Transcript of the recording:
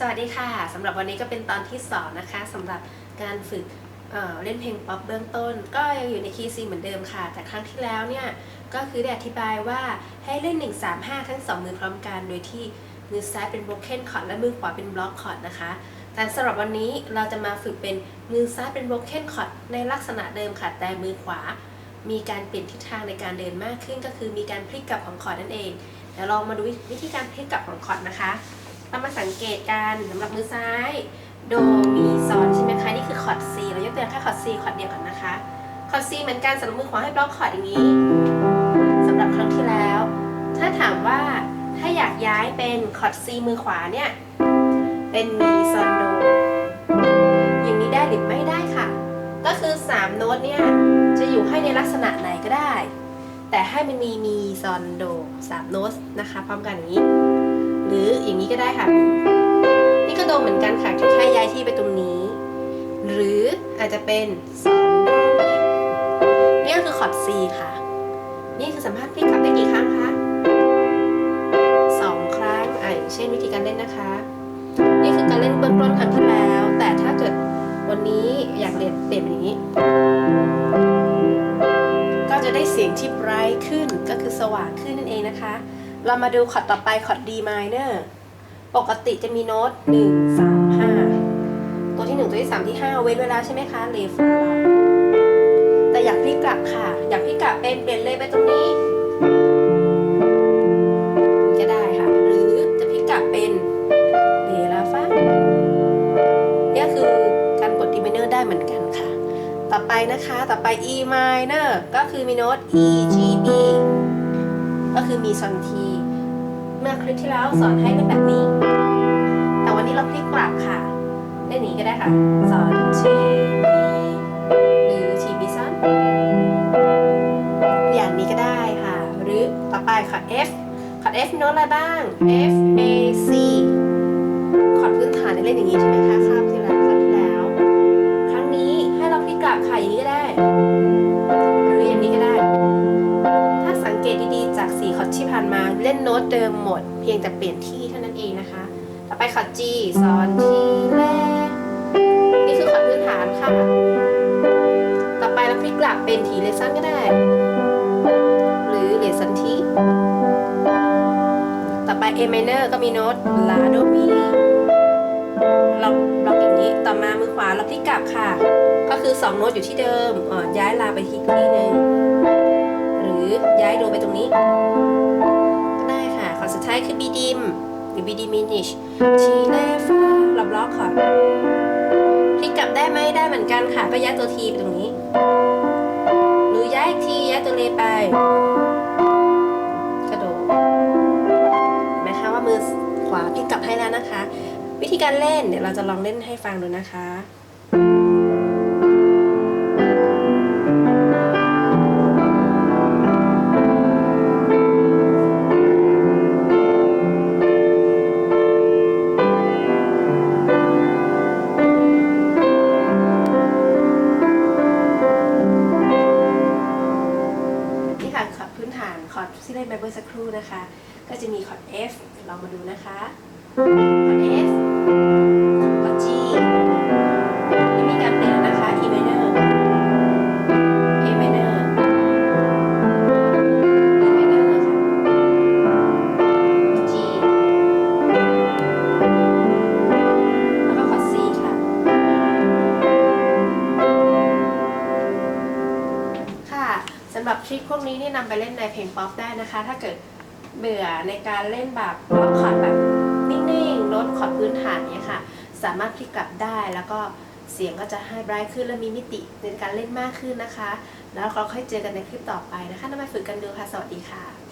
สวัสดีค่ะสำหรับวันนี้ก็เป็นตอนที่สองนะคะสำหรับการฝึกเเล่นเพลงป๊อปเบื้องต้น ก็ยังอยู่ในคีย์ซีเหมือนเดิมค่ะ แต่ครั้งที่แล้วเนี่ยก็คือได้อธิบายว่าให้เล่น 1 3 5 ทั้ง 2 มือพร้อมกัน โดยที่มือซ้ายเป็น broken chord และมือขวาเป็น block chord นะคะ แต่สำหรับวันนี้เราจะมาฝึกเป็นมือซ้ายเป็น broken chord ในลักษณะเดิมค่ะ แต่มือขวา มีการเปลี่ยนทิศทางในการเดินมากขึ้น ก็คือมีการพลิกกลับของคอร์ดนั่นเองเดี๋ยวลองมาดูวิธีการพลิกกลับของคอร์ดนะคะ เรามาสังเกตกันสำหรับมือซ้าย โดมีซอนใช่ไหมคะ นี่คือคอร์ด C เรายกตัวอย่างแค่คอร์ด C คอร์ดเดียวกันนะคะ คอร์ด C เหมือนกันสำหรับมือขวาให้บล็อกคอร์ดอย่างนี้สำหรับครั้งที่แล้ว ถ้าถามว่าถ้าอยากย้ายเป็นคอร์ด C มือขวาเนี่ย เป็นมีซอนโดอย่างนี้ได้หรือไม่ได้ค่ะ ก็คือ 3 โน้ตเนี่ยจะอยู่ให้ในลักษณะไหนก็ได้ แต่ให้มันมีมีซอนโดสามโน้ตนะคะพร้อมกันอย่างนี้ อย่างนี้ก็ได้ค่ะ นี่ก็โดเหมือนกันค่ะแค่ย้ายที่ไปตรงนี้ หรืออาจจะเป็นซอนโดมีนี่ก็คือคอร์ด C ค่ะ นี่คือสามารถพลิกกลับได้กี่ครั้งคะสองครั้งอะอย่างเช่นวิธีการเล่นนะคะ นี่คือการเล่นเบื้องต้นครั้งที่แล้ว แต่ถ้าเกิดวันนี้อยากเรียนเปลี่ยนเป็นอย่างนี้ ก็จะได้เสียงที่ bright ขึ้นก็คือสว่างขึ้นนั่นเองนะคะ เรามาดูคอร์ดต่อไปคอร์ด D minor ปกติจะมีโน้ต1 3 5ตัวที่1ตัวที่3ที่5เว้นเวลาใช่ไหมคะเลฟแต่อยากพลิกกลับค่ะ อยากพลิกกลับเป็นเปลี่ยนเลยไปตรงนี้ก็ได้ค่ะ หรือจะพลิกกลับเป็นเลาฟาเนี่ยคือการกด D minor ได้เหมือนกันค่ะ ต่อไปนะคะต่อไป E minor ก็คือมีโน้ต E G B ก็คือมีซอนที เมื่อคลิปที่แล้วสอนให้เป็นแบบนี้ แต่วันนี้เราพลิกกลับค่ะเล่นนี้ก็ได้ค่ะ สอนทีหรือชีบีซันอย่างนี้ก็ได้ค่ะ หรือต่อไปคอร์ด F คอร์ด F โน้ตอะไรบ้าง F A C คอร์ดพื้นฐานเนี่ยเล่นอย่างนี้ใช่ไหมคะ มหมด เพียงแต่เปลี่ยนที่เท่านั้นเองนะคะ ต่อไปคอร์ด G ซอนทีแรนี่คือคอดพื้นฐานค่ะ ต่อไปเราพลิกกลับเป็นทีเลซันก็ได้ หรือเลซันทีต่อไป A minor ก็มีโน้ตลาโดมีเราล็อกอย่างนี้ ต่อมามือขวาเราพลิกกลับค่ะ ก็คือ 2 โน้ตอยู่ที่เดิมย้ายลาไปที่ที่หนึ่งหรือย้ายโดไปตรงนี้ B diminish ทีเล่ฟ้าลับล็อกค่ะพลิกกลับได้ไหมได้เหมือนกันค่ะก็ย้ายตัวทีไปตรงนี้ หรือย้ายอีกทีย้ายตัวเลไป กระโดดเห็นไหมคะว่ามือขวาพลิกกลับให้แล้วนะคะ วิธีการเล่นเดี๋ยวเราจะลองเล่นให้ฟังดูนะคะ คอร์ดที่เล่นไปเมื่อสักครู่นะคะ ก็จะมีคอร์ด F ลองมาดูนะคะ คอร์ด F รับทริคพวกนี้นี่นำไปเล่นในเพลงป๊อปได้นะคะ ถ้าเกิดเบื่อในการเล่นแบบล็อกคอร์ดแบบนิ่งๆลดคอร์ดพื้นฐานเนี่ยค่ะ สามารถพลิกกลับได้แล้วก็เสียงก็จะให้ไบรท์ขึ้นและมีมิติในการเล่นมากขึ้นนะคะ แล้วเราค่อยเจอกันในคลิปต่อไปนะคะนำมาฝึกกันดูค่ะ สวัสดีค่ะ